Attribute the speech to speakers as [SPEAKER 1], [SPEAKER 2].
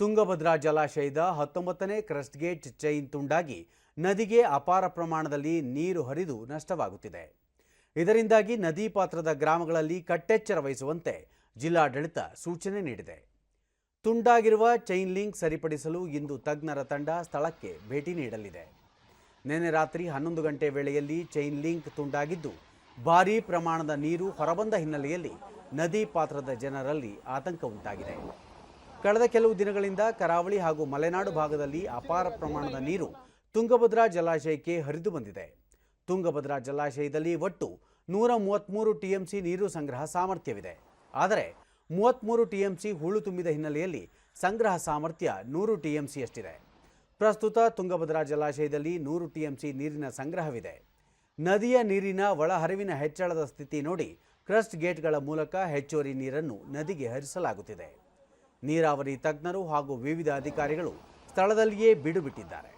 [SPEAKER 1] ತುಂಗಭದ್ರಾ ಜಲಾಶಯದ ಹತ್ತೊಂಬತ್ತನೇ crust gate chain ತುಂಡಾಗಿ ನದಿಗೆ ಅಪಾರ ಪ್ರಮಾಣದಲ್ಲಿ ನೀರು ಹರಿದು ನಷ್ಟವಾಗುತ್ತಿದೆ. ಇದರಿಂದಾಗಿ ನದಿ ಪಾತ್ರದ ಗ್ರಾಮಗಳಲ್ಲಿ ಕಟ್ಟೆಚ್ಚರ ವಹಿಸುವಂತೆ ಜಿಲ್ಲಾಡಳಿತ ಸೂಚನೆ ನೀಡಿದೆ. ತುಂಡಾಗಿರುವ ಚೈನ್ ಲಿಂಕ್ ಸರಿಪಡಿಸಲು ಇಂದು ತಜ್ಞರ ತಂಡ ಸ್ಥಳಕ್ಕೆ ಭೇಟಿ ನೀಡಲಿದೆ. ನಿನ್ನೆ ರಾತ್ರಿ ಹನ್ನೊಂದು ಗಂಟೆ ವೇಳೆಯಲ್ಲಿ ಚೈನ್ ಲಿಂಕ್ ತುಂಡಾಗಿದ್ದು, ಭಾರೀ ಪ್ರಮಾಣದ ನೀರು ಹೊರಬಂದ ಹಿನ್ನೆಲೆಯಲ್ಲಿ ನದಿ ಪಾತ್ರದ ಜನರಲ್ಲಿ ಆತಂಕ ಉಂಟಾಗಿದೆ. ಕಳೆದ ಕೆಲವು ದಿನಗಳಿಂದ ಕರಾವಳಿ ಹಾಗೂ ಮಲೆನಾಡು ಭಾಗದಲ್ಲಿ ಅಪಾರ ಪ್ರಮಾಣದ ನೀರು ತುಂಗಭದ್ರಾ ಜಲಾಶಯಕ್ಕೆ ಹರಿದು ಬಂದಿದೆ. ತುಂಗಭದ್ರಾ ಜಲಾಶಯದಲ್ಲಿ ಒಟ್ಟು ನೂರ ಮೂವತ್ತ್ಮೂರು ಟಿಎಂಸಿ ನೀರು ಸಂಗ್ರಹ ಸಾಮರ್ಥ್ಯವಿದೆ. ಆದರೆ ಮೂವತ್ತ್ಮೂರು ಟಿಎಂಸಿ ಹೂಳು ತುಂಬಿದ ಹಿನ್ನೆಲೆಯಲ್ಲಿ ಸಂಗ್ರಹ ಸಾಮರ್ಥ್ಯ ನೂರು ಟಿಎಂಸಿಯಷ್ಟಿದೆ. ಪ್ರಸ್ತುತ ತುಂಗಭದ್ರಾ ಜಲಾಶಯದಲ್ಲಿ ನೂರು ಟಿಎಂಸಿ ನೀರಿನ ಸಂಗ್ರಹವಿದೆ. ನದಿಯ ನೀರಿನ ಒಳಹರಿವಿನ ಹೆಚ್ಚಳದ ಸ್ಥಿತಿ ನೋಡಿ ಕ್ರಸ್ಟ್ ಗೇಟ್ಗಳ ಮೂಲಕ ಹೆಚ್ಚುವರಿ ನೀರನ್ನು ನದಿಗೆ ಹರಿಸಲಾಗುತ್ತಿದೆ. ನೀರಾವರಿ ತಜ್ಞರು ಹಾಗೂ ವಿವಿಧ ಅಧಿಕಾರಿಗಳು ಸ್ಥಳದಲ್ಲಿಯೇ ಬೀಡು ಬಿಟ್ಟಿದ್ದಾರೆ